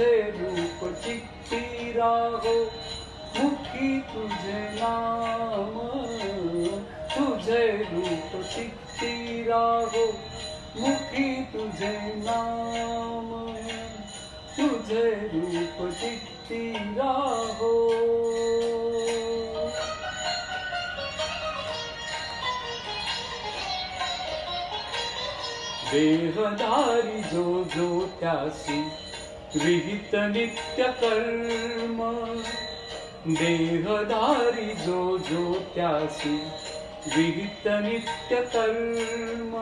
तुझे रूप चित्ती राहो मुखी तुझे नाम। तुझे रूप चित्ती राहो मुखी तुझे नाम। तुझे रूप चित्ती राहो देहधारी जो जो त्यासी विहितनित्यकर्म देवदारि जो ज्योत्यासि विहितनित्यकर्म।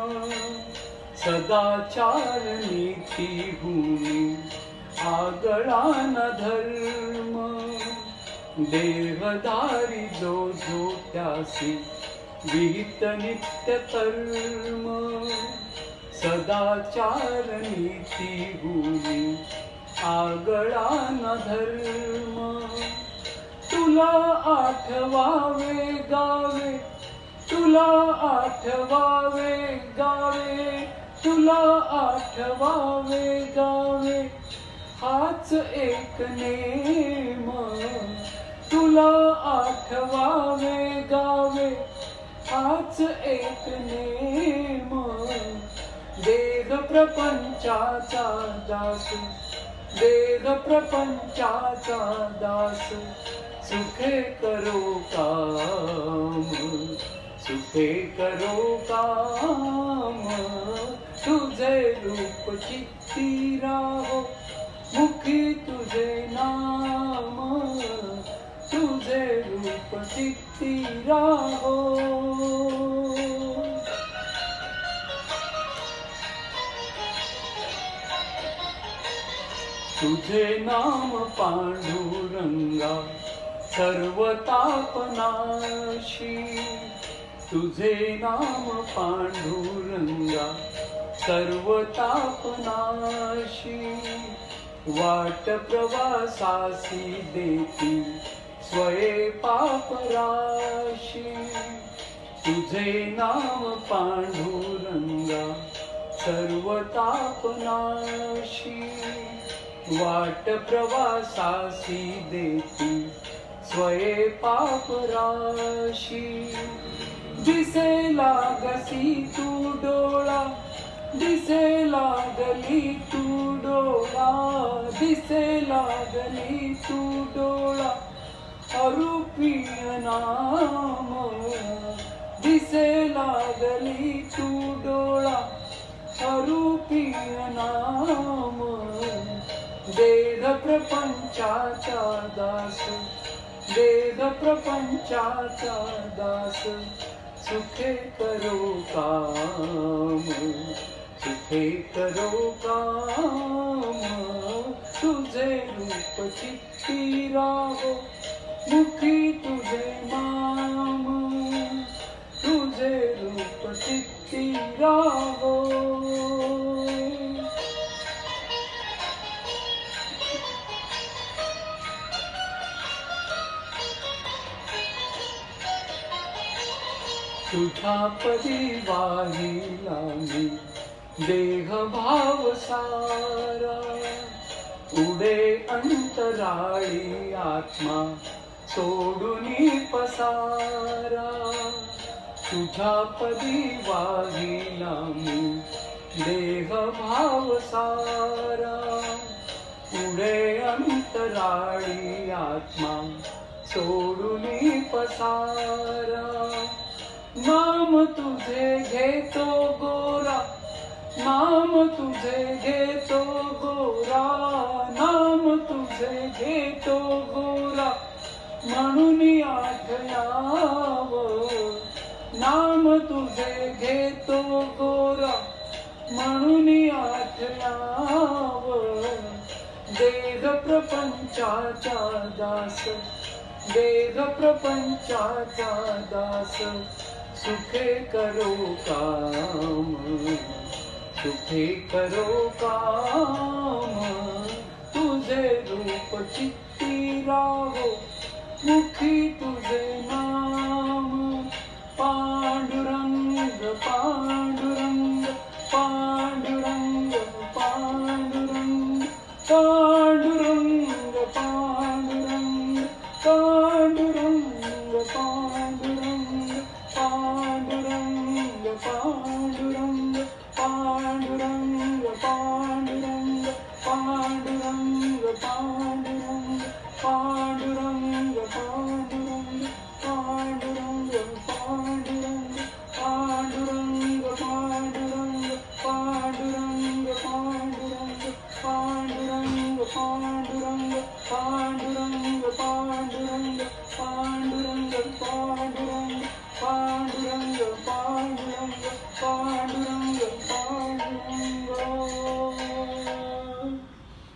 सदाचारति भूमि आगळानधर्म देवदारि जो ज्योत्यासि विहितनित्यकर्म। सदाचारनीति आगळा न धर्म. तुला आठवावे गावे तुला आठवावे गावे तुला आठवावे गावे. हाच एक नेम. तुला आठवावे गावे हाच एक नेम. देह प्रपंचाचा दास प्रपंचाचा दास सुखे करो काम सुखे करो काम। तुझे रूप चित्ती राहो मुखी तुझे नाम। तुझे रूप चित्ती राहो तुझे नाम पांडुरंगा सर्व तापनाशी तुझे नाम पांडुरंगा सर्व तापनाशी वाट प्रवासासी देती स्वये पापराशी. तुझे नाम पांडुरंगा सर्व तापनाशी देती स्वये पापराशी। दिसे लागसी तू डोळा दिसे लागली तू डोळा दिसे लागली तू डोळा नाम। दिसे लागली तू डोळा अरूपीय नाम देह प्रपंचाचा दास देह प्रपंचाचा दास सुखे करो काम। सुखे करो काम। तुझे रूप चित्ती राहो मुखी तुझे नाम तुझे रूप चित्ती राहो तुझा पदी वाहिला मी. देह भाव सारा उडे अंतराळी आत्मा सोडून पसारा. तुझा पदी वाहिला मी. देह भाव सारा पुढे अंतराळी आत्मा सोडून पसारा. नाम तुझे घेतो गोरा, नाम तुझे घेतो गोरा, नाम तुझे घेतो गोरा म्हणून आठयाव नाम तुझे घेतो गोरा म्हणून आठयाव देह प्रपंचाचा दास, देह प्रपंचाचा दास। सुखे करो काम, सुखे करो काम। तुझे रूप चित्ती राहो, मुखी तुझे नाम। पांडुरंग पांडुरंग पांडुरंग पांडुरंग पांडुरंग